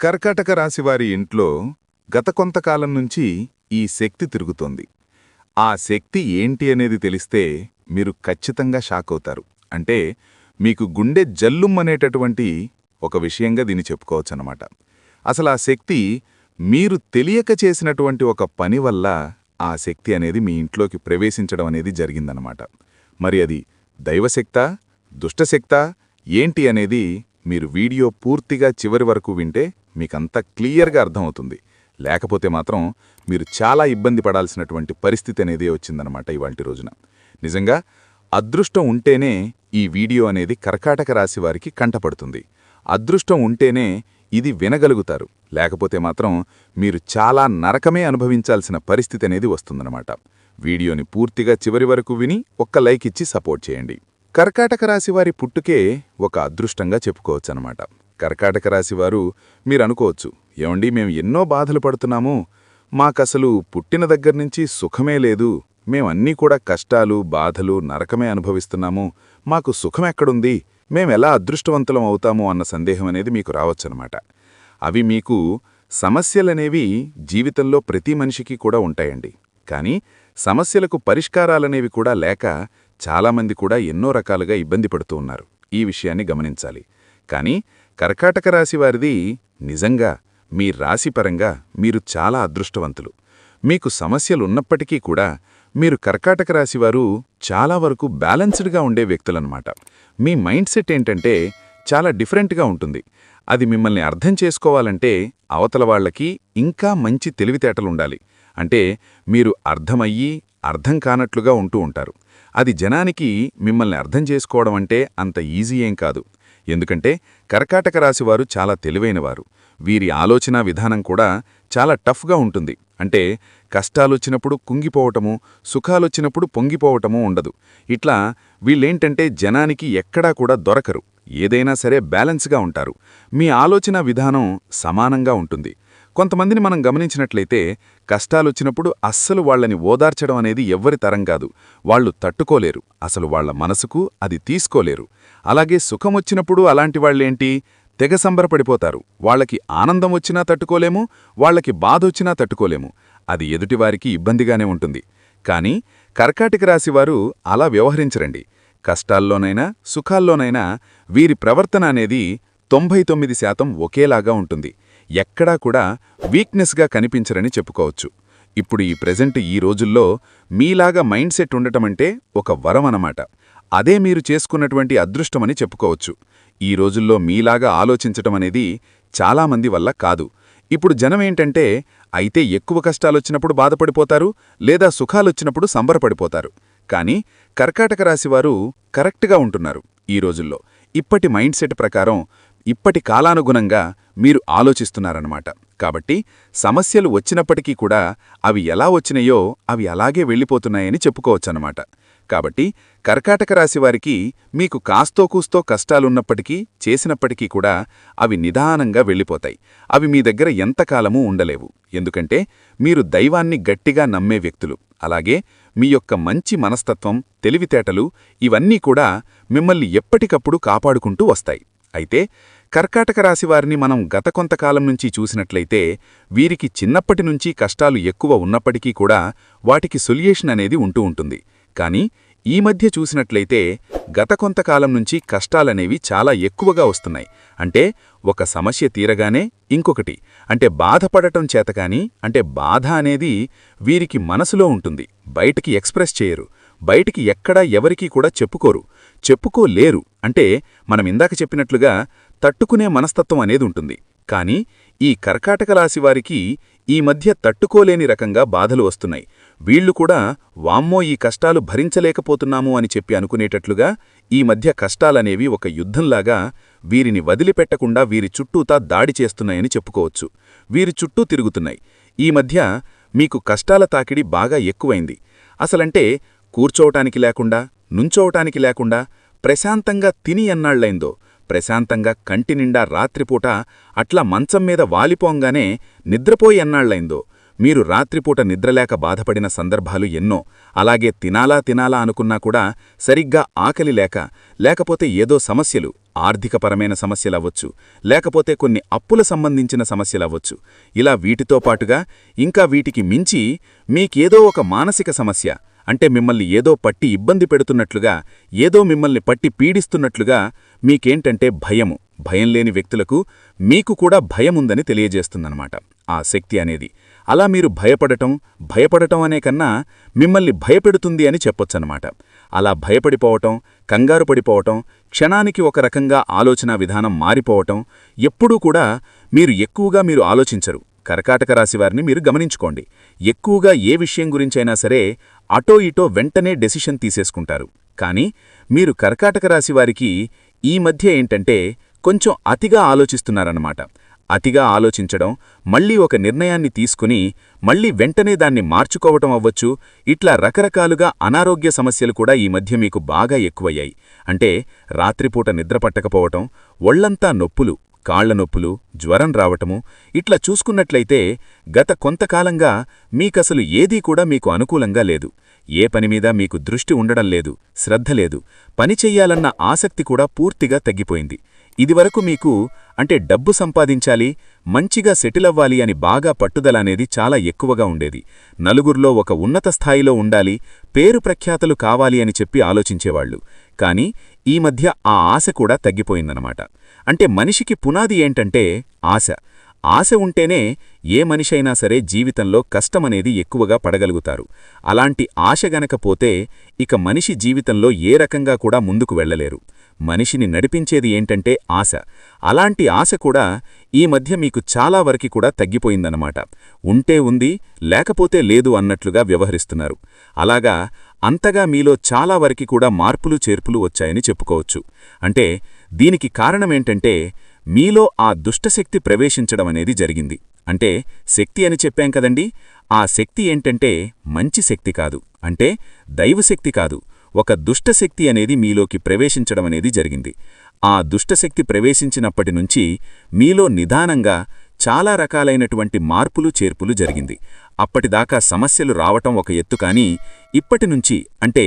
కర్కాటక రాశివారి ఇంట్లో గత కొంతకాలం నుంచి ఈ శక్తి తిరుగుతోంది. ఆ శక్తి ఏంటి అనేది తెలిస్తే మీరు ఖచ్చితంగా షాక్ అవుతారు. అంటే మీకు గుండె జల్లుమ్మనేటటువంటి ఒక విషయంగా దీన్ని చెప్పుకోవచ్చనమాట అసలు ఆ శక్తి మీరు తెలియక చేసినటువంటి ఒక పని వల్ల ఆ శక్తి అనేది మీ ఇంట్లోకి ప్రవేశించడం అనేది జరిగిందనమాట మరి అది దైవశక్తా దుష్టశక్తా ఏంటి అనేది మీరు వీడియో పూర్తిగా చివరి వరకు వింటే మీకంతా క్లియర్గా అర్థమవుతుంది. లేకపోతే మాత్రం మీరు చాలా ఇబ్బంది పడాల్సినటువంటి పరిస్థితి అనేది వచ్చిందనమాట ఇవాల్టి రోజున. నిజంగా అదృష్టం ఉంటేనే ఈ వీడియో అనేది కర్కాటక రాశి వారికి కంటపడుతుంది. అదృష్టం ఉంటేనే ఇది వినగలుగుతారు. లేకపోతే మాత్రం మీరు చాలా నరకమే అనుభవించాల్సిన పరిస్థితి అనేది వస్తుందన్నమాట. వీడియోని పూర్తిగా చివరి వరకు విని ఒక్క లైక్ ఇచ్చి సపోర్ట్ చేయండి. కర్కాటక రాశివారి పుట్టుకే ఒక అదృష్టంగా చెప్పుకోవచ్చనమాట కర్కాటక రాశివారు మీరనుకోవచ్చు. ఏమండి మేము ఎన్నో బాధలు పడుతున్నాము. మాకసలు పుట్టిన దగ్గర్నుంచి సుఖమే లేదు. మేమన్నీ కూడా కష్టాలు బాధలు నరకమే అనుభవిస్తున్నాము. మాకు సుఖమెక్కడుంది. మేమెలా అదృష్టవంతులం అవుతాము అన్న సందేహం అనేది మీకు రావచ్చనమాట అవి మీకు సమస్యలనేవి జీవితంలో ప్రతి మనిషికి కూడా ఉంటాయండి. కానీ సమస్యలకు పరిష్కారాలనేవి కూడా లేక చాలామంది కూడా ఎన్నో రకాలుగా ఇబ్బంది పడుతూ ఉన్నారు. ఈ విషయాన్ని గమనించాలి. కానీ కర్కాటక రాశి వారిది నిజంగా మీ రాశిపరంగా మీరు చాలా అదృష్టవంతులు. మీకు సమస్యలున్నప్పటికీ కూడా మీరు కర్కాటక రాశివారు చాలా వరకు బ్యాలెన్స్డ్గా ఉండే వ్యక్తులన్నమాట. మీ మైండ్ సెట్ ఏంటంటే చాలా డిఫరెంట్గా ఉంటుంది. అది మిమ్మల్ని అర్థం చేసుకోవాలంటే అవతల వాళ్ళకి ఇంకా మంచి తెలివితేటలుండాలి అంటే మీరు అర్థమయ్యి అర్థం కానట్లుగా ఉంటూ ఉంటారు. అది జనానికి మిమ్మల్ని అర్థం చేసుకోవడం అంటే అంత ఈజీ ఏం కాదు. ఎందుకంటే కర్కాటక రాశివారు చాలా తెలివైనవారు. వీరి ఆలోచనా విధానం కూడా చాలా టఫ్గా ఉంటుంది. అంటే కష్టాలొచ్చినప్పుడు కుంగిపోవటము సుఖాలొచ్చినప్పుడు పొంగిపోవటము ఉండదు. ఇట్లా వీళ్ళేంటంటే జనానికి ఎక్కడా కూడా దొరకరు. ఏదైనా సరే బ్యాలెన్స్గా ఉంటారు. మీ ఆలోచన విధానం సమానంగా ఉంటుంది. కొంతమందిని మనం గమనించినట్లయితే కష్టాలొచ్చినప్పుడు అస్సలు వాళ్ళని ఓదార్చడం అనేది ఎవ్వరి తరం కాదు. వాళ్ళు తట్టుకోలేరు. అసలు వాళ్ళ మనసుకు అది తీసుకోలేరు. అలాగే సుఖమొచ్చినప్పుడు అలాంటి వాళ్ళేంటి? తెగ సంబరపడిపోతారు. వాళ్ళకి ఆనందం వచ్చినా తట్టుకోలేము వాళ్ళకి బాధొచ్చినా తట్టుకోలేము. అది ఎదుటివారికి ఇబ్బందిగానే ఉంటుంది. కాని కర్కాటిక రాశివారు అలా వ్యవహరించరండి. కష్టాల్లోనైనా సుఖాల్లోనైనా వీరి ప్రవర్తన అనేది తొంభై తొమ్మిది శాతం ఒకేలాగా ఉంటుంది. ఎక్కడా కూడా వీక్నెస్గా కనిపించరని చెప్పుకోవచ్చు. ఇప్పుడు ఈ ప్రెజెంట్ ఈ రోజుల్లో మీలాగా మైండ్ సెట్ ఉండటమంటే ఒక వరం అన్నమాట అదే మీరు చేసుకున్నటువంటి అదృష్టమని చెప్పుకోవచ్చు. ఈ రోజుల్లో మీలాగా ఆలోచించటం అనేది చాలామంది వల్ల కాదు. ఇప్పుడు జనమేంటంటే అయితే ఎక్కువ కష్టాలొచ్చినప్పుడు బాధపడిపోతారు లేదా సుఖాలొచ్చినప్పుడు సంబరపడిపోతారు. కానీ కర్కాటక రాశివారు కరెక్ట్గా ఉంటున్నారు ఈ రోజుల్లో. ఇప్పటి మైండ్ సెట్ ప్రకారం ఇప్పటి కాలానుగుణంగా మీరు ఆలోచిస్తున్నారన్నమాట. కాబట్టి సమస్యలు వచ్చినప్పటికీ కూడా అవి ఎలా వచ్చినాయో అవి అలాగే వెళ్ళిపోతున్నాయని చెప్పుకోవచ్చన్నమాట. కాబట్టి కర్కాటక రాశివారికి మీకు కాస్తో కూస్తో కష్టాలున్నప్పటికీ చేసినప్పటికీ కూడా అవి నిదానంగా వెళ్ళిపోతాయి. అవి మీ దగ్గర ఎంతకాలమూ ఉండలేవు. ఎందుకంటే మీరు దైవాన్ని గట్టిగా నమ్మే వ్యక్తులు. అలాగే మీ యొక్క మంచి మనస్తత్వం తెలివితేటలు ఇవన్నీ కూడా మిమ్మల్ని ఎప్పటికప్పుడు కాపాడుకుంటూ వస్తాయి. అయితే కర్కాటక రాశివారిని మనం గత కొంతకాలం నుంచి చూసినట్లయితే వీరికి చిన్నప్పటి నుంచి కష్టాలు ఎక్కువ ఉన్నప్పటికీ కూడా వాటికి సొల్యూషన్ అనేది ఉంటూ ఉంటుంది. కానీ ఈ మధ్య చూసినట్లయితే గత కొంతకాలం నుంచి కష్టాలనేవి చాలా ఎక్కువగా వస్తున్నాయి. అంటే ఒక సమస్య తీరగానే ఇంకొకటి. అంటే బాధపడటం చేతకాని అంటే బాధ అనేది వీరికి మనసులో ఉంటుంది. బయటికి ఎక్స్ప్రెస్ చేయరు. బయటికి ఎక్కడా ఎవరికీ కూడా చెప్పుకోరు. చెప్పుకోలేరు. అంటే మనం ఇందాక చెప్పినట్లుగా తట్టుకునే మనస్తత్వం అనేది ఉంటుంది. కాని ఈ కర్కాటక రాశివారికి ఈ మధ్య తట్టుకోలేని రకంగా బాధలు వస్తున్నాయి. వీళ్ళు కూడా వామ్మో ఈ కష్టాలు భరించలేకపోతున్నాము అని చెప్పి అనుకునేటట్లుగా ఈ మధ్య కష్టాలనేవి ఒక యుద్ధంలాగా వీరిని వదిలిపెట్టకుండా వీరి చుట్టూతా దాడి చేస్తున్నాయని చెప్పుకోవచ్చు. వీరి చుట్టూ తిరుగుతున్నాయి. ఈ మధ్య మీకు కష్టాల తాకిడి బాగా ఎక్కువైంది. అసలంటే కూర్చోవటానికి లేకుండా నుంచోవటానికి లేకుండా ప్రశాంతంగా తిని ఎన్నాళ్ళైందో ప్రశాంతంగా కంటినిండా రాత్రిపూట అట్లా మంచం మీద వాలిపోంగానే నిద్రపోయి ఎన్నాళ్ళైందో మీరు రాత్రిపూట నిద్రలేక బాధపడిన సందర్భాలు ఎన్నో. అలాగే తినాలా తినాలా అనుకున్నా కూడా సరిగ్గా ఆకలి లేక లేకపోతే ఏదో సమస్యలు ఆర్థికపరమైన సమస్యలవ్వచ్చు లేకపోతే కొన్ని అప్పుల సంబంధించిన సమస్యలవ్వచ్చు. ఇలా వీటితో పాటుగా ఇంకా వీటికి మించి మీకేదో ఒక మానసిక సమస్య అంటే మిమ్మల్ని ఏదో పట్టి ఇబ్బంది పెడుతున్నట్లుగా ఏదో మిమ్మల్ని పట్టి పీడిస్తున్నట్లుగా మీకేంటంటే భయము. భయం లేని వ్యక్తులకు మీకు కూడా భయముందని తెలియజేస్తుందన్నమాట. ఆ శక్తి అనేది. అలా మీరు భయపడటం భయపడటం అనే కన్నా మిమ్మల్ని భయపెడుతుంది అని చెప్పొచ్చనమాట అలా భయపడిపోవటం కంగారు పడిపోవటం క్షణానికి ఒక రకంగా ఆలోచన విధానం మారిపోవటం ఎప్పుడూ కూడా మీరు ఎక్కువగా మీరు ఆలోచించరు. కర్కాటక రాశివారిని మీరు గమనించుకోండి. ఎక్కువగా ఏ విషయం గురించైనా సరే అటో ఇటో వెంటనే డెసిషన్ తీసేసుకుంటారు. కానీ మీరు కర్కాటక రాశి వారికి ఈ మధ్య ఏంటంటే కొంచెం అతిగా ఆలోచిస్తున్నారన్నమాట. అతిగా ఆలోచించడం మళ్ళీ ఒక నిర్ణయాన్ని తీసుకుని మళ్ళీ వెంటనే దాన్ని మార్చుకోవటం అవ్వచ్చు. ఇట్లా రకరకాలుగా అనారోగ్య సమస్యలు కూడా ఈ మధ్య మీకు బాగా ఎక్కువయ్యాయి. అంటే రాత్రిపూట నిద్రపట్టకపోవటం ఒళ్ళంతా నొప్పులు కాళ్ళ నొప్పులు జ్వరం రావటము ఇట్లా చూసుకున్నట్లయితే గత కొంతకాలంగా మీకసలు ఏదీ కూడా మీకు అనుకూలంగా లేదు. ఏ పనిమీద మీకు దృష్టి ఉండడం లేదు శ్రద్ధ లేదు పని చెయ్యాలన్న ఆసక్తి కూడా పూర్తిగా తగ్గిపోయింది. ఇదివరకు మీకు అంటే డబ్బు సంపాదించాలి మంచిగా సెటిల్ అవ్వాలి అని బాగా పట్టుదల అనేది చాలా ఎక్కువగా ఉండేది. నలుగురిలో ఒక ఉన్నత స్థాయిలో ఉండాలి పేరు ప్రఖ్యాతలు కావాలి అని చెప్పి ఆలోచించేవాళ్ళు కాని ఈ మధ్య ఆ ఆశ కూడా తగ్గిపోయిందనమాట అంటే మనిషికి పునాది ఏంటంటే ఆశ. ఆశ ఉంటేనే ఏ మనిషైనా సరే జీవితంలో కష్టమనేది ఎక్కువగా పడగలుగుతారు. అలాంటి ఆశ గనకపోతే ఇక మనిషి జీవితంలో ఏ రకంగా కూడా ముందుకు వెళ్ళలేరు మనిషిని నడిపించేది ఏంటంటే ఆశ. అలాంటి ఆశ కూడా ఈ మధ్య మీకు చాలా వరకు కూడా తగ్గిపోయిందన్నమాట. ఉంటే ఉంది లేకపోతే లేదు అన్నట్లుగా వ్యవహరిస్తున్నారు. అలాగా అంతగా మీలో చాలా వరకు కూడా మార్పులు చేర్పులు వచ్చాయని చెప్పుకోవచ్చు. అంటే దీనికి కారణమేంటంటే మీలో ఆ దుష్టశక్తి ప్రవేశించడం అనేది జరిగింది. అంటే శక్తి అని చెప్పాం కదండి ఆ శక్తి ఏంటంటే మంచి శక్తి కాదు. అంటే దైవశక్తి కాదు. ఒక దుష్టశక్తి అనేది మీలోకి ప్రవేశించడం అనేది జరిగింది. ఆ దుష్టశక్తి ప్రవేశించినప్పటి నుంచి మీలో నిదానంగా చాలా రకాలైనటువంటి మార్పులు చేర్పులు జరిగింది. అప్పటిదాకా సమస్యలు రావటం ఒక ఎత్తు కానీ ఇప్పటినుంచి అంటే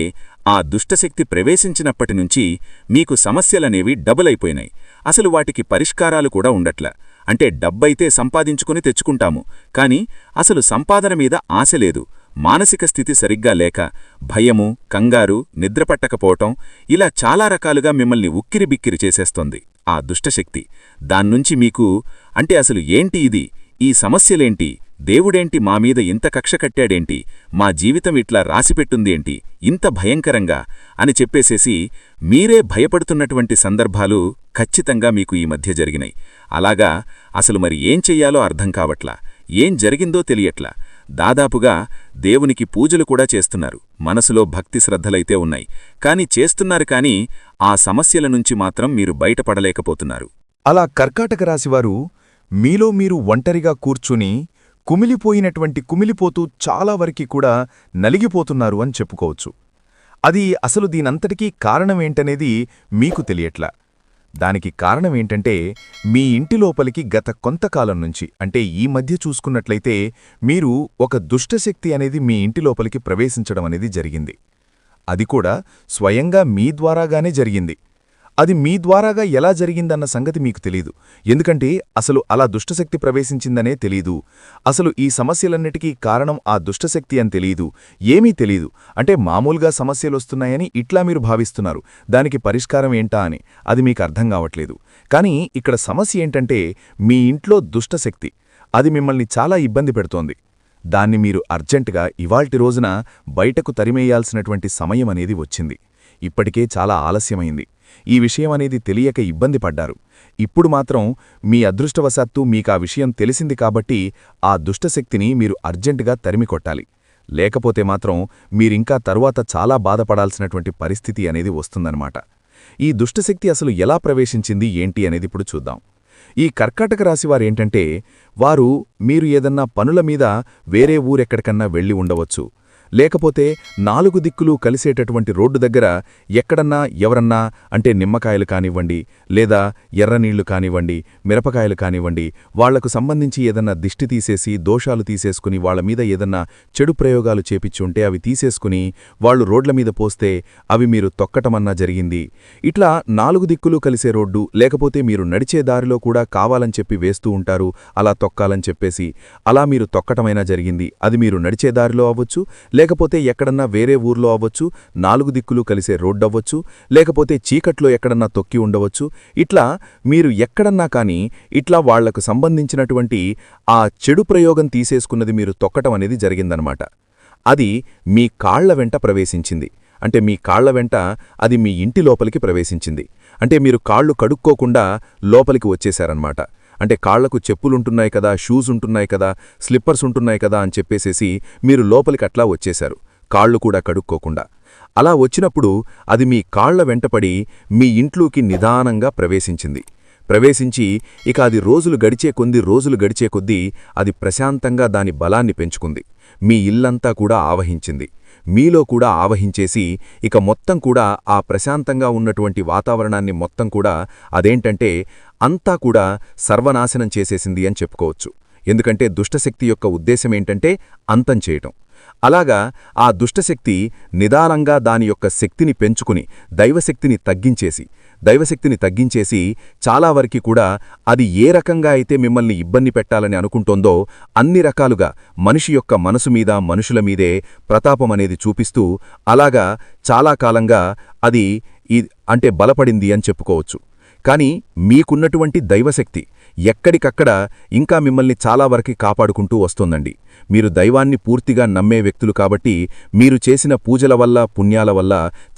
ఆ దుష్టశక్తి ప్రవేశించినప్పటి నుంచి మీకు సమస్యలనేవి డబుల్ అయిపోయినాయి. అసలు వాటికి పరిష్కారాలు కూడా ఉండట్ల. అంటే డబ్బైతే సంపాదించుకుని తెచ్చుకుంటాము. కాని అసలు సంపాదన మీద ఆశ లేదు. మానసిక స్థితి సరిగ్గా లేక భయము కంగారు నిద్రపట్టకపోవటం ఇలా చాలా రకాలుగా మిమ్మల్ని ఉక్కిరిబిక్కిరి చేసేస్తోంది. ఆ దుష్టశక్తి దాన్నుంచి మీకు అంటే అసలు ఏంటి ఇది? ఈ సమస్యలేంటి? దేవుడేంటి మా మీద ఇంత కక్ష కట్టాడేంటి? మా జీవితం ఇట్లా రాసిపెట్టుందేంటి? ఇంత భయంకరంగా అని చెప్పేసేసి మీరే భయపడుతున్నటువంటి సందర్భాలు ఖచ్చితంగా మీకు ఈ మధ్య జరిగినాయి. అలాగా అసలు మరి ఏం చెయ్యాలో అర్థం కావట్లా? ఏం జరిగిందో తెలియట్లా? దాదాపుగా దేవునికి పూజలు కూడా చేస్తున్నారు. మనసులో భక్తి శ్రద్ధలైతే ఉన్నాయి. కాని చేస్తున్నారు కాని ఆ సమస్యల నుంచి మాత్రం మీరు బయటపడలేకపోతున్నారు. అలా కర్కాటక రాశివారు మీలో మీరు ఒంటరిగా కూర్చుని కుమిలిపోయినటువంటి కుమిలిపోతూ చాలా వరకి కూడా నలిగిపోతున్నారు అని చెప్పుకోవచ్చు. అది అసలు దీనంతటికీ కారణమేంటనేది మీకు తెలియట్లా? దానికి కారణమేంటంటే మీ ఇంటి లోపలికి గత కొంతకాలం నుంచి అంటే ఈ మధ్య చూసుకున్నట్లయితే మీరు ఒక దుష్టశక్తి అనేది మీ ఇంటి లోపలికి ప్రవేశించడం అనేది జరిగింది. అది కూడా స్వయంగా మీ ద్వారాగానే జరిగింది. అది మీ ద్వారాగా ఎలా జరిగిందన్న సంగతి మీకు తెలీదు. ఎందుకంటే అసలు అలా దుష్టశక్తి ప్రవేశించిందనే తెలీదు. అసలు ఈ సమస్యలన్నిటికీ కారణం ఆ దుష్టశక్తి అని తెలీదు. ఏమీ తెలీదు. అంటే మామూలుగా సమస్యలొస్తున్నాయని ఇట్లా మీరు భావిస్తున్నారు. దానికి పరిష్కారం ఏంటా అని అది మీకు అర్థం కావట్లేదు. కానీ ఇక్కడ సమస్య ఏంటంటే మీ ఇంట్లో దుష్టశక్తి. అది మిమ్మల్ని చాలా ఇబ్బంది పెడుతోంది. దాన్ని మీరు అర్జెంటుగా ఇవాల్టి రోజున బయటకు తరిమేయాల్సినటువంటి సమయం అనేది వచ్చింది. ఇప్పటికే చాలా ఆలస్యమైంది. ఈ విషయం అనేది తెలియక ఇబ్బంది పడ్డారు. ఇప్పుడు మాత్రం మీ అదృష్టవశాత్తు మీకా విషయం తెలిసింది కాబట్టి ఆ దుష్టశక్తిని మీరు అర్జెంటుగా తరిమికొట్టాలి లేకపోతే మాత్రం మీరింకా తరువాత చాలా బాధపడాల్సినటువంటి పరిస్థితి అనేది వస్తుందన్నమాట. ఈ దుష్టశక్తి అసలు ఎలా ప్రవేశించింది ఏంటి అనేది ఇప్పుడు చూద్దాం. ఈ కర్కాటక రాశివారేంటంటే వారు మీరు ఏదన్నా పనుల మీద వేరే ఊరెక్కడికన్నా వెళ్ళి ఉండవచ్చు. లేకపోతే నాలుగు దిక్కులు కలిసేటటువంటి రోడ్డు దగ్గర ఎక్కడన్నా ఎవరన్నా అంటే నిమ్మకాయలు కానివ్వండి లేదా ఎర్రనీళ్ళు కానివ్వండి మిరపకాయలు కానివ్వండి వాళ్ళకు సంబంధించి ఏదన్నా దిష్టి తీసేసి దోషాలు తీసేసుకుని వాళ్ళ మీద ఏదన్నా చెడు ప్రయోగాలు చేపిచ్చుంటే అవి తీసేసుకుని వాళ్ళు రోడ్ల మీద పోస్తే అవి మీరు తొక్కటమన్నా జరిగింది. ఇట్లా నాలుగు దిక్కులు కలిసే రోడ్డు లేకపోతే మీరు నడిచే దారిలో కూడా కావాలని చెప్పి వేస్తూ ఉంటారు అలా తొక్కాలని చెప్పేసి అలా మీరు తొక్కటమైనా జరిగింది. అది మీరు నడిచే దారిలో అవ్వచ్చు లేకపోతే ఎక్కడన్నా వేరే ఊర్లో అవ్వచ్చు నాలుగు దిక్కులు కలిసే రోడ్డు అవ్వచ్చు లేకపోతే చీకట్లో ఎక్కడన్నా తొక్కి ఉండవచ్చు. ఇట్లా మీరు ఎక్కడన్నా కానీ ఇట్లా వాళ్ళకు సంబంధించినటువంటి ఆ చెడు ప్రయోగం తీసేసుకున్నది మీరు తొక్కటం అనేది జరిగిందనమాట. అది మీ కాళ్ళ వెంట ప్రవేశించింది. అంటే మీ కాళ్ళ వెంట అది మీ ఇంటి లోపలికి ప్రవేశించింది. అంటే మీరు కాళ్ళు కడుక్కోకుండా లోపలికి వచ్చేశారనమాట. అంటే కాళ్ళకు చెప్పులుంటున్నాయి కదా షూస్ ఉంటున్నాయి కదా స్లిప్పర్స్ ఉంటున్నాయి కదా అని చెప్పేసేసి మీరు లోపలికి అట్లా వచ్చేశారు. కాళ్ళు కూడా కడుక్కోకుండా. అలా వచ్చినప్పుడు అది మీ కాళ్ళ వెంటపడి మీ ఇంట్లోకి నిదానంగా ప్రవేశించింది. ప్రవేశించి ఇక అది రోజులు గడిచే కొద్ది రోజులు గడిచే కొద్దీ అది ప్రశాంతంగా దాని బలాన్ని పెంచుకుంది. మీ ఇల్లంతా కూడా ఆవహించింది. మీలో కూడా ఆవహించేసి ఇక మొత్తం కూడా ఆ ప్రశాంతంగా ఉన్నటువంటి వాతావరణాన్ని మొత్తం కూడా అదేంటంటే అంతా కూడా సర్వనాశనం చేసేసింది అని చెప్పుకోవచ్చు. ఎందుకంటే దుష్టశక్తి యొక్క ఉద్దేశమేంటంటే అంతం చేయటం. అలాగా ఆ దుష్టశక్తి నిదానంగా దాని యొక్క శక్తిని పెంచుకుని దైవశక్తిని తగ్గించేసి దైవశక్తిని తగ్గించేసి చాలా వరకు కూడా అది ఏ రకంగా అయితే మిమ్మల్ని ఇబ్బంది పెట్టాలని అనుకుంటోందో అన్ని రకాలుగా మనిషి యొక్క మనసు మీద మనుషుల మీదే ప్రతాపం అనేది చూపిస్తూ అలాగా చాలా కాలంగా అది ఈ అంటే బలపడింది అని చెప్పుకోవచ్చు. కాని మీకున్నటువంటి దైవశక్తి ఎక్కడికక్కడ ఇంకా మిమ్మల్ని చాలా వరకు కాపాడుకుంటూ వస్తోందండి. మీరు దైవాన్ని పూర్తిగా నమ్మే వ్యక్తులు కాబట్టి మీరు చేసిన పూజల వల్ల పుణ్యాల వల్ల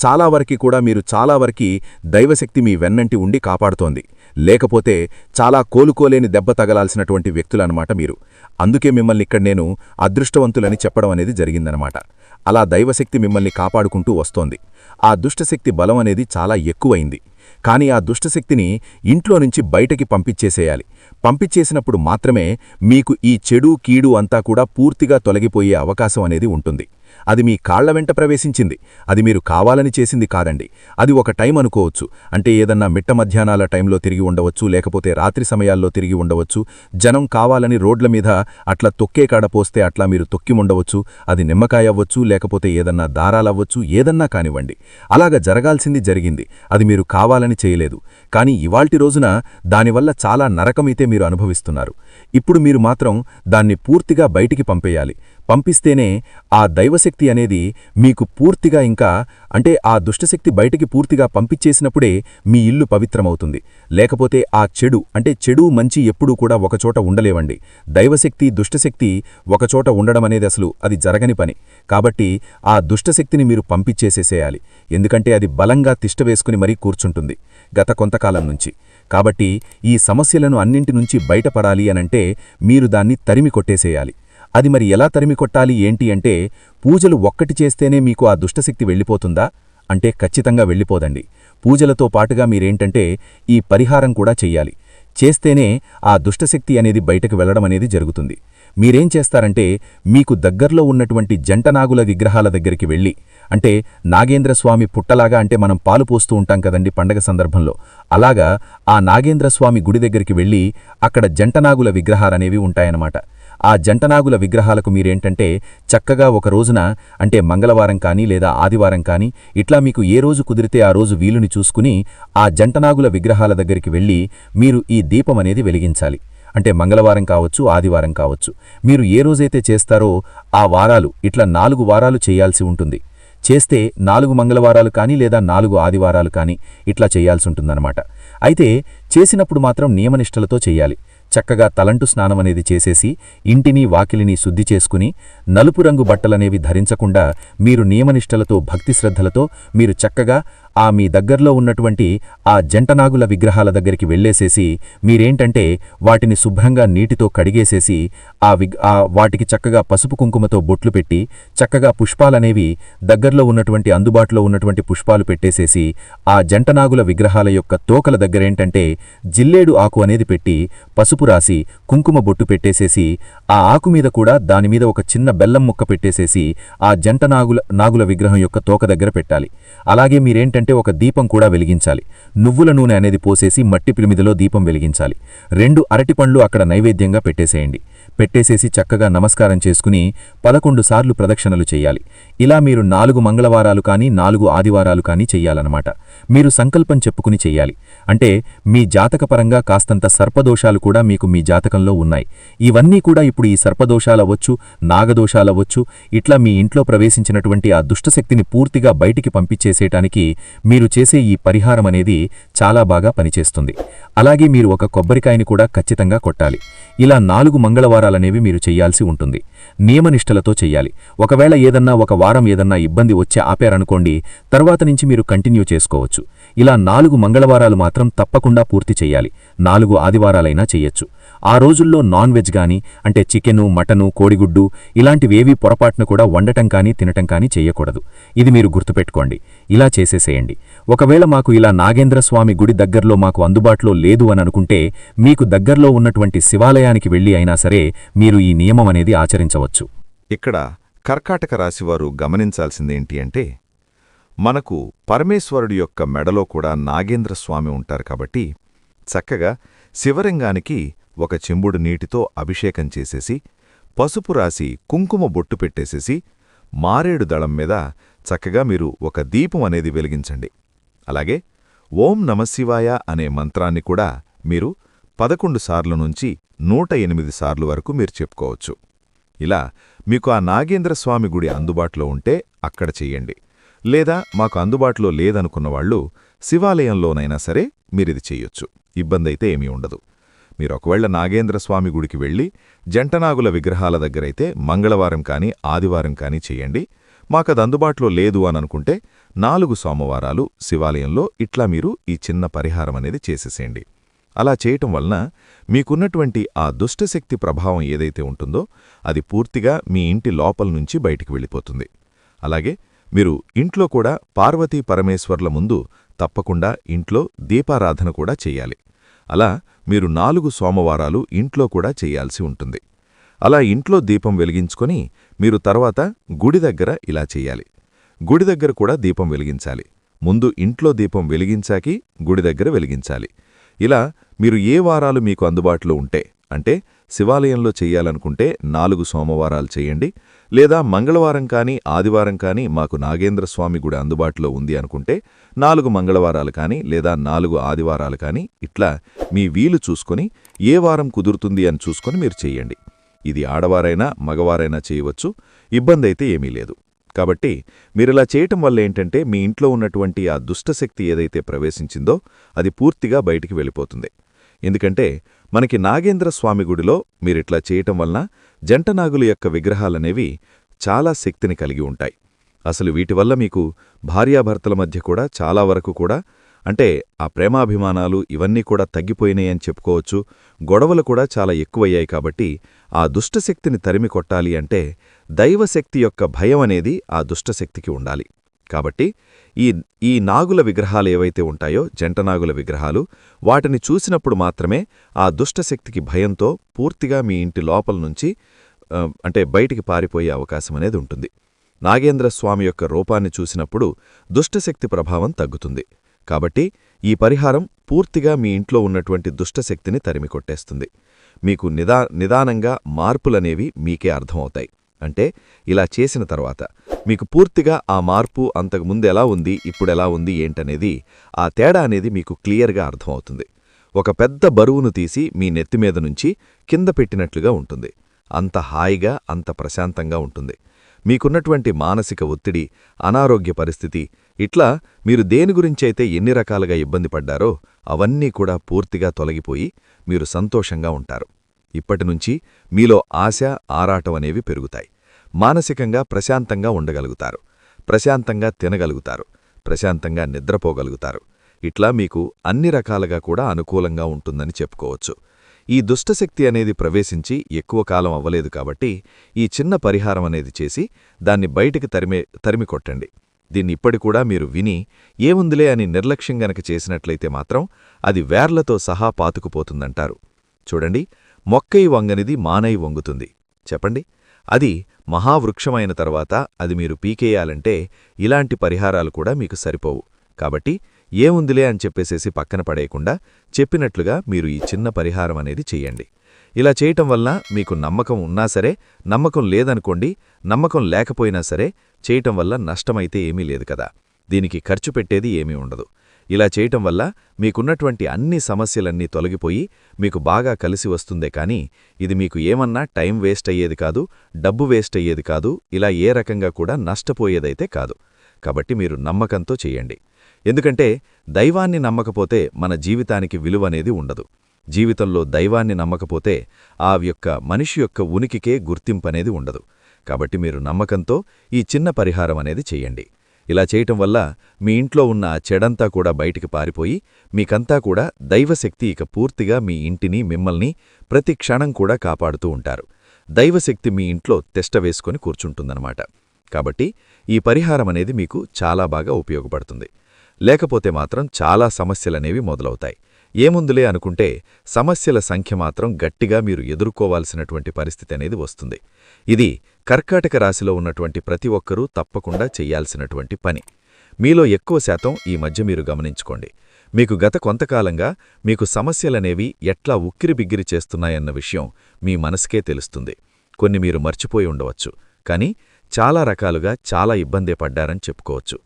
చాలా వరకు కూడా మీరు చాలా వరకు దైవశక్తి మీ వెన్నంటి ఉండి కాపాడుతోంది. లేకపోతే చాలా కోలుకోలేని దెబ్బ తగలాల్సినటువంటి వ్యక్తులన్నమాట మీరు. అందుకే మిమ్మల్ని ఇక్కడ నేను అదృష్టవంతులని చెప్పడం అనేది జరిగిందనమాట. అలా దైవశక్తి మిమ్మల్ని కాపాడుకుంటూ వస్తోంది. ఆ దుష్టశక్తి బలం అనేది చాలా ఎక్కువైంది. కానీ ఆ దుష్టశక్తిని ఇంట్లో నుంచి బయటకి పంపించేసేయాలి. పంపించేసినప్పుడు మాత్రమే మీకు ఈ చెడు కీడు అంతా కూడా పూర్తిగా తొలగిపోయే అవకాశం అనేది ఉంటుంది. అది మీ కాళ్ళ వెంట ప్రవేశించింది. అది మీరు కావాలని చేసింది కాదండి. అది ఒక టైం అనుకోవచ్చు. అంటే ఏదన్నా మిట్ట మధ్యాహ్నాల టైంలో తిరిగి ఉండవచ్చు లేకపోతే రాత్రి సమయాల్లో తిరిగి ఉండవచ్చు. జనం కావాలని రోడ్ల మీద అట్లా తొక్కే కాడ పోస్తే అట్లా మీరు తొక్కి ఉండవచ్చు. అది నిమ్మకాయ అవ్వచ్చు లేకపోతే ఏదన్నా దారాలవ్వచ్చు ఏదన్నా కానివ్వండి. అలాగ జరగాల్సింది జరిగింది. అది మీరు కావాలని చేయలేదు. కానీ ఇవాల్టి రోజున దానివల్ల చాలా నరకమైతే మీరు అనుభవిస్తున్నారు. ఇప్పుడు మీరు మాత్రం దాన్ని పూర్తిగా బయటికి పంపేయాలి. పంపిస్తేనే ఆ దైవశక్తి అనేది మీకు పూర్తిగా ఇంకా అంటే ఆ దుష్టశక్తి బయటికి పూర్తిగా పంపించేసినప్పుడే మీ ఇల్లు పవిత్రమవుతుంది. లేకపోతే ఆ చెడు అంటే చెడు మంచి ఎప్పుడూ కూడా ఒకచోట ఉండలేవండి. దైవశక్తి దుష్టశక్తి ఒకచోట ఉండడం అనేది అసలు అది జరగని పని. కాబట్టి ఆ దుష్టశక్తిని మీరు పంపించేసేసేయాలి. ఎందుకంటే అది బలంగా తిష్టవేసుకుని మరీ కూర్చుంటుంది గత కొంతకాలం నుంచి. కాబట్టి ఈ సమస్యలను అన్నింటి నుంచి బయటపడాలి అనంటే మీరు దాన్ని తరిమి కొట్టేసేయాలి. అది మరి ఎలా తరిమి కొట్టాలి ఏంటి అంటే పూజలు ఒక్కటి చేస్తేనే మీకు ఆ దుష్టశక్తి వెళ్ళిపోతుందా? అంటే ఖచ్చితంగా వెళ్ళిపోదండి. పూజలతో పాటుగా మీరేంటంటే ఈ పరిహారం కూడా చెయ్యాలి. చేస్తేనే ఆ దుష్టశక్తి అనేది బయటకు వెళ్ళడం అనేది జరుగుతుంది. మీరేం చేస్తారంటే మీకు దగ్గర్లో ఉన్నటువంటి జంటనాగుల విగ్రహాల దగ్గరికి వెళ్ళి అంటే నాగేంద్రస్వామి పుట్టలాగా అంటే మనం పాలు పోస్తూ ఉంటాం కదండి పండగ సందర్భంలో. అలాగా ఆ నాగేంద్రస్వామి గుడి దగ్గరికి వెళ్ళి అక్కడ జంటనాగుల విగ్రహాలనేవి ఉంటాయన్నమాట. ఆ జంటనాగుల విగ్రహాలకు మీరేంటంటే చక్కగా ఒక రోజున అంటే మంగళవారం కానీ లేదా ఆదివారం కానీ ఇట్లా మీకు ఏ రోజు కుదిరితే ఆ రోజు వీలుని చూసుకుని ఆ జంటనాగుల విగ్రహాల దగ్గరికి వెళ్ళి మీరు ఈ దీపం అనేది వెలిగించాలి. అంటే మంగళవారం కావచ్చు ఆదివారం కావచ్చు. మీరు ఏ రోజైతే చేస్తారో ఆ వారాలు ఇట్లా నాలుగు వారాలు చేయాల్సి ఉంటుంది. చేస్తే నాలుగు మంగళవారాలు కానీ లేదా నాలుగు ఆదివారాలు కానీ ఇట్లా చేయాల్సి ఉంటుందన్నమాట. అయితే చేసినప్పుడు మాత్రం నియమనిష్టలతో చేయాలి. చక్కగా తలంటు స్నానం అనేది చేసేసి ఇంటిని వాకిలిని శుద్ధి చేసుకుని నలుపు రంగు బట్టలనేవి ధరించకుండా మీరు నియమనిష్టలతో భక్తి శ్రద్ధలతో మీరు చక్కగా ఆ మీ దగ్గర్లో ఉన్నటువంటి ఆ జంటనాగుల విగ్రహాల దగ్గరికి వెళ్ళేసేసి మీరేంటంటే వాటిని శుభ్రంగా నీటితో కడిగేసేసి ఆ విగ్ ఆ వాటికి చక్కగా పసుపు కుంకుమతో బొట్లు పెట్టి చక్కగా పుష్పాలనేవి దగ్గర్లో ఉన్నటువంటి అందుబాటులో ఉన్నటువంటి పుష్పాలు పెట్టేసేసి ఆ జంటనాగుల విగ్రహాల యొక్క తోకల దగ్గరేంటంటే జిల్లేడు ఆకు అనేది పెట్టి పసుపు రాసి కుంకుమ బొట్టు పెట్టేసేసి ఆ ఆకు మీద కూడా దానిమీద ఒక చిన్న బెల్లం ముక్క పెట్టేసేసి ఆ జంట నాగుల నాగుల విగ్రహం యొక్క తోక దగ్గర పెట్టాలి. అలాగే మీరేంటంటే ఒక దీపం కూడా వెలిగించాలి. నువ్వుల నూనె అనేది పోసేసి మట్టి పిలిమిదిలో దీపం వెలిగించాలి. రెండు అరటిపండ్లు అక్కడ నైవేద్యంగా పెట్టేసేయండి. పెట్టేసేసి చక్కగా నమస్కారం చేసుకుని పదకొండు సార్లు ప్రదక్షిణలు చేయాలి. ఇలా మీరు నాలుగు మంగళవారాలు కానీ నాలుగు ఆదివారాలు కానీ చెయ్యాలన్నమాట మీరు సంకల్పం చెప్పుకుని చెయ్యాలి అంటే మీ జాతకపరంగా కాస్తంత సర్పదోషాలు కూడా మీకు మీ జాతకంలో ఉన్నాయి. ఇవన్నీ కూడా ఇప్పుడు ఈ సర్పదోషాలవ్వచ్చు నాగదోషాలవచ్చు ఇట్లా మీ ఇంట్లో ప్రవేశించినటువంటి ఆ దుష్టశక్తిని పూర్తిగా బయటికి పంపించేసేయటానికి మీరు చేసే ఈ పరిహారం అనేది చాలా బాగా పనిచేస్తుంది. అలాగే మీరు ఒక కొబ్బరికాయని కూడా ఖచ్చితంగా కొట్టాలి. ఇలా నాలుగు మంగళవారం మంగళవారాలనేవి మీరు చేయాల్సి ఉంటుంది. నియమనిష్టలతో చెయ్యాలి. ఒకవేళ ఏదన్నా ఒక వారం ఏదన్నా ఇబ్బంది వచ్చి ఆపారనుకోండి తర్వాత నుంచి మీరు కంటిన్యూ చేసుకోవచ్చు. ఇలా నాలుగు మంగళవారాలు మాత్రం తప్పకుండా పూర్తి చెయ్యాలి. నాలుగు ఆదివారాలైనా చెయ్యొచ్చు. ఆ రోజుల్లో నాన్ వెజ్ గాని అంటే చికెను మటను కోడిగుడ్డు ఇలాంటివేవీ పొరపాటున కూడా వండటం కానీ తినటం కానీ చెయ్యకూడదు. ఇది మీరు గుర్తుపెట్టుకోండి. ఇలా చేసేసేయండి. ఒకవేళ మాకు ఇలా నాగేంద్ర స్వామి గుడి దగ్గర్లో మాకు అందుబాటులో లేదు అని అనుకుంటే మీకు దగ్గర్లో ఉన్నటువంటి శివాలయానికి వెళ్ళి అయినా సరే మీరు ఈ నియమం అనేది గమనించవచ్చు. ఇక్కడ కర్కాటక రాశివారు గమనించాల్సిందేంటి అంటే మనకు పరమేశ్వరుడి యొక్క మెడలో కూడా నాగేంద్ర స్వామి ఉంటారు కాబట్టి చక్కగా శివలింగానికి ఒక చెంబుడు నీటితో అభిషేకం చేసేసి పసుపు రాసి కుంకుమ బొట్టు పెట్టేసేసి మారేడు దళం మీద చక్కగా మీరు ఒక దీపం అనేది వెలిగించండి. అలాగే ఓం నమశివాయ అనే మంత్రాన్ని కూడా మీరు పదకొండు సార్లు నుంచి నూట ఎనిమిది సార్లు వరకు మీరు చెప్పుకోవచ్చు. ఇలా మీకు ఆ నాగేంద్ర స్వామి గుడి అందుబాటులో ఉంటే అక్కడ చెయ్యండి. లేదా మాకు అందుబాటులో లేదనుకున్నవాళ్ళు శివాలయంలోనైనా సరే మీరిది చెయ్యొచ్చు. ఇబ్బందైతే ఏమీ ఉండదు. మీరు ఒకవేళ నాగేంద్ర స్వామి గుడికి వెళ్ళి జంటనాగుల విగ్రహాల దగ్గరైతే మంగళవారం కానీ ఆదివారం కానీ చెయ్యండి. మాకది అందుబాటులో లేదు అని అనుకుంటే నాలుగు సోమవారాలు శివాలయంలో ఇట్లా మీరు ఈ చిన్న పరిహారం అనేది చేసేసేయండి. అలా చేయటం వలన మీకున్నటువంటి ఆ దుష్టశక్తి ప్రభావం ఏదైతే ఉంటుందో అది పూర్తిగా మీ ఇంటి లోపల నుంచి బయటికి వెళ్ళిపోతుంది. అలాగే మీరు ఇంట్లో కూడా పార్వతీ పరమేశ్వర్ల ముందు తప్పకుండా ఇంట్లో దీపారాధన కూడా చెయ్యాలి అలా మీరు నాలుగు సోమవారాలు ఇంట్లో కూడా చెయ్యాల్సి ఉంటుంది. అలా ఇంట్లో దీపం వెలిగించుకొని మీరు తర్వాత గుడి దగ్గర ఇలా చెయ్యాలి గుడి దగ్గర కూడా దీపం వెలిగించాలి. ముందు ఇంట్లో దీపం వెలిగించాకి గుడి దగ్గర వెలిగించాలి. ఇలా మీరు ఏ వారాలు మీకు అందుబాటులో ఉంటే అంటే శివాలయంలో చెయ్యాలనుకుంటే నాలుగు సోమవారాలు చెయ్యండి లేదా మంగళవారం కానీ ఆదివారం కానీ మాకు నాగేంద్ర స్వామి గుడి అందుబాటులో ఉంది అనుకుంటే నాలుగు మంగళవారాలు కానీ లేదా నాలుగు ఆదివారాలు కానీ ఇట్లా మీ వీలు చూసుకొని ఏ వారం కుదురుతుంది అని చూసుకొని మీరు చెయ్యండి ఇది ఆడవారైనా మగవారైనా చేయవచ్చు ఇబ్బంది అయితే ఏమీ లేదు. కాబట్టి మీరిలా చేయటం వల్ల ఏంటంటే మీ ఇంట్లో ఉన్నటువంటి ఆ దుష్టశక్తి ఏదైతే ప్రవేశించిందో అది పూర్తిగా బయటికి వెళ్ళిపోతుంది. ఎందుకంటే మనకి నాగేంద్ర స్వామి గుడిలో మీరిట్లా చేయటం వలన జంటనాగుల యొక్క విగ్రహాలనేవి చాలా శక్తిని కలిగి ఉంటాయి. అసలు వీటి వల్ల మీకు భార్యాభర్తల మధ్య కూడా చాలా వరకు కూడా అంటే ఆ ప్రేమాభిమానాలు ఇవన్నీ కూడా తగ్గిపోయినాయని చెప్పుకోవచ్చు. గొడవలు కూడా చాలా ఎక్కువయ్యాయి కాబట్టి ఆ దుష్టశక్తిని తరిమి కొట్టాలి అంటే దైవశక్తి యొక్క భయం అనేది ఆ దుష్టశక్తికి ఉండాలి. కాబట్టి ఈ ఈ నాగుల విగ్రహాలు ఏవైతే ఉంటాయో జంటనాగుల విగ్రహాలు వాటిని చూసినప్పుడు మాత్రమే ఆ దుష్టశక్తికి భయంతో పూర్తిగా మీ ఇంటి లోపల నుంచి అంటే బయటికి పారిపోయే అవకాశం అనేది ఉంటుంది. నాగేంద్ర స్వామి యొక్క రూపాన్ని చూసినప్పుడు దుష్టశక్తి ప్రభావం తగ్గుతుంది. కాబట్టి ఈ పరిహారం పూర్తిగా మీ ఇంట్లో ఉన్నటువంటి దుష్టశక్తిని తరిమికొట్టేస్తుంది మీకు నిదా నిదానంగా మార్పులనేవి మీకే అర్థమవుతాయి. అంటే ఇలా చేసిన తర్వాత మీకు పూర్తిగా ఆ మార్పు అంతకుముందు ఎలా ఉంది ఇప్పుడెలా ఉంది ఏంటనేది ఆ తేడా అనేది మీకు క్లియర్గా అర్థమవుతుంది. ఒక పెద్ద బరువును తీసి మీ నెత్తిమీద నుంచి కింద పెట్టినట్లుగా ఉంటుంది. అంత హాయిగా అంత ప్రశాంతంగా ఉంటుంది. మీకున్నటువంటి మానసిక ఒత్తిడి అనారోగ్య పరిస్థితి ఇట్లా మీరు దేని గురించైతే ఎన్ని రకాలుగా ఇబ్బంది పడ్డారో అవన్నీ కూడా పూర్తిగా తొలగిపోయి మీరు సంతోషంగా ఉంటారు. ఇప్పటినుంచి మీలో ఆశ ఆరాటం అనేవి పెరుగుతాయి. మానసికంగా ప్రశాంతంగా ఉండగలుగుతారు. ప్రశాంతంగా తినగలుగుతారు. ప్రశాంతంగా నిద్రపోగలుగుతారు. ఇట్లా మీకు అన్ని రకాలుగా కూడా అనుకూలంగా ఉంటుందని చెప్పుకోవచ్చు. ఈ దుష్టశక్తి అనేది ప్రవేశించి ఎక్కువ కాలం అవ్వలేదు కాబట్టి ఈ చిన్న పరిహారం అనేది చేసి దాన్ని బయటికి తరిమే తరిమి కొట్టండి. దీన్ని ఇప్పటికూడా మీరు విని ఏముందిలే అని నిర్లక్ష్యం గనక చేసినట్లయితే మాత్రం అది వేర్లతో సహా పాతుకుపోతుందంటారు. చూడండి మొక్కై వంగనిది మానై వంగుతుంది. చెప్పండి అది మహావృక్షమైన తర్వాత అది మీరు పీకేయాలంటే ఇలాంటి పరిహారాలు కూడా మీకు సరిపోవు. కాబట్టి ఏముందిలే అని చెప్పేసేసి పక్కన పడేయకుండా చెప్పినట్లుగా మీరు ఈ చిన్న పరిహారం అనేది చెయ్యండి ఇలా చేయటం వల్ల మీకు నమ్మకం ఉన్నా సరే నమ్మకం లేదనుకోండి నమ్మకం లేకపోయినా సరే చేయటం వల్ల నష్టమైతే ఏమీ లేదు కదా. దీనికి ఖర్చు పెట్టేది ఏమీ ఉండదు. ఇలా చేయటం వల్ల మీకున్నటువంటి అన్ని సమస్యలన్నీ తొలగిపోయి మీకు బాగా కలిసి వస్తుందే కానీ ఇది మీకు ఏమన్నా టైం వేస్ట్ అయ్యేది కాదు డబ్బు వేస్ట్ అయ్యేది కాదు ఇలా ఏ రకంగా కూడా నష్టపోయేదైతే కాదు. కాబట్టి మీరు నమ్మకంతో చెయ్యండి ఎందుకంటే దైవాన్ని నమ్మకపోతే మన జీవితానికి విలువనేది ఉండదు. జీవితంలో దైవాన్ని నమ్మకపోతే ఆ యొక్క మనిషి యొక్క ఉనికికే గుర్తింపనేది ఉండదు. కాబట్టి మీరు నమ్మకంతో ఈ చిన్న పరిహారం అనేది చెయ్యండి ఇలా చేయటం వల్ల మీ ఇంట్లో ఉన్న ఆ చెడంతా కూడా బయటికి పారిపోయి మీకంతా కూడా దైవశక్తి ఇక పూర్తిగా మీ ఇంటిని మిమ్మల్ని ప్రతి క్షణం కూడా కాపాడుతూ ఉంటారు. దైవశక్తి మీ ఇంట్లో తెష్ట వేసుకొని కూర్చుంటుందన్నమాట. కాబట్టి ఈ పరిహారం అనేది మీకు చాలా బాగా ఉపయోగపడుతుంది. లేకపోతే మాత్రం చాలా సమస్యలనేవి మొదలవుతాయి. ఏముందులే అనుకుంటే సమస్యల సంఖ్య మాత్రం గట్టిగా మీరు ఎదుర్కోవాల్సినటువంటి పరిస్థితి అనేది వస్తుంది. ఇది కర్కాటక రాశిలో ఉన్నటువంటి ప్రతి ఒక్కరూ తప్పకుండా చెయ్యాల్సినటువంటి పని. మీలో ఎక్కువ శాతం ఈ మధ్య మీరు గమనించుకోండి. మీకు గత కొంతకాలంగా మీకు సమస్యలనేవి ఎట్లా ఉక్కిరిబిగ్గిరి చేస్తున్నాయన్న విషయం మీ మనసుకే తెలుస్తుంది. కొన్ని మీరు మర్చిపోయి ఉండవచ్చు. కానీ చాలా రకాలుగా చాలా ఇబ్బందే పడ్డారని చెప్పుకోవచ్చు.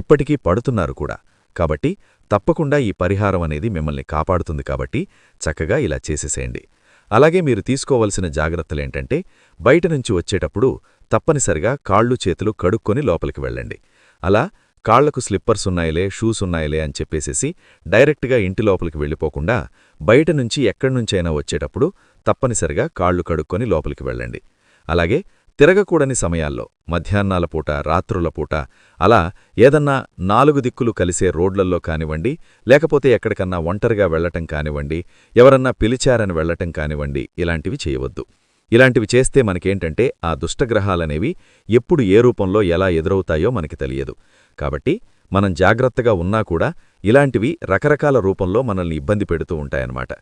ఇప్పటికీ పడుతున్నారు కూడా. కాబట్టి తప్పకుండా ఈ పరిహారం అనేది మిమ్మల్ని కాపాడుతుంది కాబట్టి చక్కగా ఇలా చేసేసేయండి. అలాగే మీరు తీసుకోవలసిన జాగ్రత్తలేంటంటే బయట నుంచి వచ్చేటప్పుడు తప్పనిసరిగా కాళ్ళు చేతులు కడుక్కొని లోపలికి వెళ్ళండి. అలా కాళ్ళకు స్లిప్పర్స్ ఉన్నాయిలే షూస్ ఉన్నాయిలే అని చెప్పేసేసి డైరెక్ట్గా ఇంటి లోపలికి వెళ్ళిపోకుండా బయట నుంచి ఎక్కడ్నుంచైనా వచ్చేటప్పుడు తప్పనిసరిగా కాళ్ళు కడుక్కొని లోపలికి వెళ్ళండి. అలాగే తిరగకూడని సమయాల్లో మధ్యాహ్నాల పూట రాత్రుల పూట అలా ఏదన్నా నాలుగు దిక్కులు కలిసే రోడ్లల్లో కానివ్వండి లేకపోతే ఎక్కడికన్నా ఒంటరిగా వెళ్ళటం కానివ్వండి ఎవరన్నా పిలిచారని వెళ్ళటం కానివ్వండి ఇలాంటివి చేయవద్దు. ఇలాంటివి చేస్తే మనకేంటంటే ఆ దుష్టగ్రహాలనేవి ఎప్పుడు ఏ రూపంలో ఎలా ఎదురవుతాయో మనకి తెలియదు. కాబట్టి మనం జాగ్రత్తగా ఉన్నా కూడా ఇలాంటివి రకరకాల రూపంలో మనల్ని ఇబ్బంది పెడుతూ ఉంటాయన్నమాట.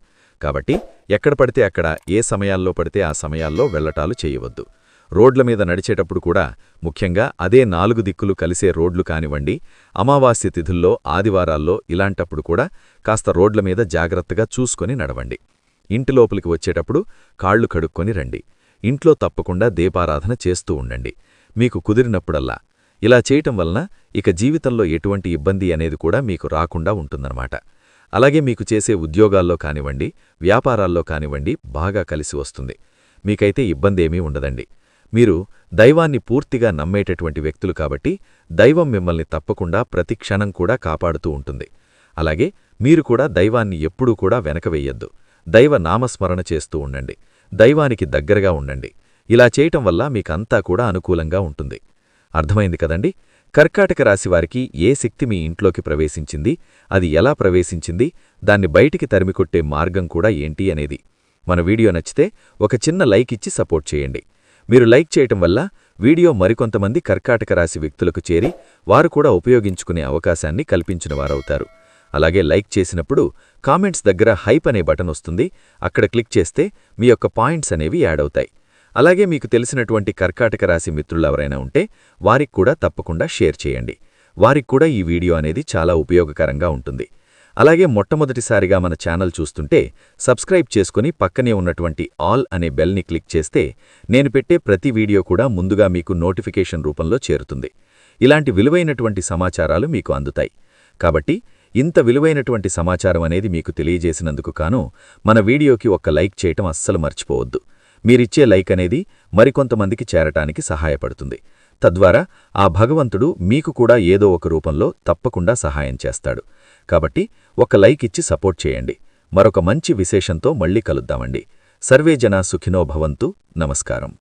కాబట్టి ఎక్కడ పడితే అక్కడ ఏ సమయాల్లో పడితే ఆ సమయాల్లో వెళ్ళటాలు చేయవద్దు. రోడ్ల మీద నడిచేటప్పుడు కూడా ముఖ్యంగా అదే నాలుగు దిక్కులు కలిసే రోడ్లు కానివ్వండి అమావాస్య తిథుల్లో ఆదివారాల్లో ఇలాంటప్పుడు కూడా కాస్త రోడ్ల మీద జాగ్రత్తగా చూసుకొని నడవండి. ఇంటి లోపలికి వచ్చేటప్పుడు కాళ్ళు కడుక్కొని రండి. ఇంట్లో తప్పకుండా దీపారాధన చేస్తూ ఉండండి. మీకు కుదిరినప్పుడల్లా. ఇలా చేయటం వలన ఇక జీవితంలో ఎటువంటి ఇబ్బంది అనేది కూడా మీకు రాకుండా ఉంటుందన్నమాట. అలాగే మీకు చేసే ఉద్యోగాల్లో కానివ్వండి వ్యాపారాల్లో కానివ్వండి బాగా కలిసి వస్తుంది. మీకైతే ఇబ్బందేమీ ఉండదండి. మీరు దైవాన్ని పూర్తిగా నమ్మేటటువంటి వ్యక్తులు కాబట్టి దైవం మిమ్మల్ని తప్పకుండా ప్రతి క్షణం కూడా కాపాడుతూ ఉంటుంది. అలాగే మీరు కూడా దైవాన్ని ఎప్పుడూ కూడా వెనకవేయొద్దు దైవ నామస్మరణ చేస్తూ ఉండండి. దైవానికి దగ్గరగా ఉండండి. ఇలా చేయటం వల్ల మీకంతా కూడా అనుకూలంగా ఉంటుంది. అర్థమైంది కదండి? కర్కాటక రాశివారికి ఏ శక్తి మీ ఇంట్లోకి ప్రవేశించింది? అది ఎలా ప్రవేశించింది? దాన్ని బయటికి తరిమికొట్టే మార్గం కూడా ఏంటి అనేది. మన వీడియో నచ్చితే ఒక చిన్న లైక్ ఇచ్చి సపోర్ట్ చేయండి. మీరు లైక్ చేయటం వల్ల వీడియో మరికొంతమంది కర్కాటక రాశి వ్యక్తులకు చేరి వారు కూడా ఉపయోగించుకునే అవకాశాన్ని కల్పించినవారవుతారు అలాగే లైక్ చేసినప్పుడు కామెంట్స్ దగ్గర హైప్ అనే బటన్ వస్తుంది. అక్కడ క్లిక్ చేస్తే మీ యొక్క పాయింట్స్ అనేవి యాడ్ అవుతాయి. అలాగే మీకు తెలిసినటువంటి కర్కాటక రాశి మిత్రులెవరైనా ఉంటే వారికి కూడా తప్పకుండా షేర్ చేయండి. వారికి కూడా ఈ వీడియో అనేది చాలా ఉపయోగకరంగా ఉంటుంది. అలాగే మొట్టమొదటిసారిగా మన ఛానల్ చూస్తుంటే సబ్స్క్రైబ్ చేసుకుని పక్కనే ఉన్నటువంటి ఆల్ అనే బెల్ని క్లిక్ చేస్తే నేను పెట్టే ప్రతి వీడియో కూడా ముందుగా మీకు నోటిఫికేషన్ రూపంలో చేరుతుంది. ఇలాంటి విలువైనటువంటి సమాచారాలు మీకు అందుతాయి. కాబట్టి ఇంత విలువైనటువంటి సమాచారం అనేది మీకు తెలియజేసినందుకు కాను మన వీడియోకి ఒక్క లైక్ చేయటం అస్సలు మర్చిపోవద్దు. మీరిచ్చే లైక్ అనేది మరికొంతమందికి చేరటానికి సహాయపడుతుంది. తద్వారా ఆ భగవంతుడు మీకు కూడా ఏదో ఒక రూపంలో తప్పకుండా సహాయం చేస్తాడు. కాబట్టి ఒక లైక్ ఇచ్చి సపోర్ట్ చేయండి. మరొక మంచి విశేషంతో మళ్ళీ కలుద్దామండి. సర్వే జనా సుఖినో భవంతు. నమస్కారం.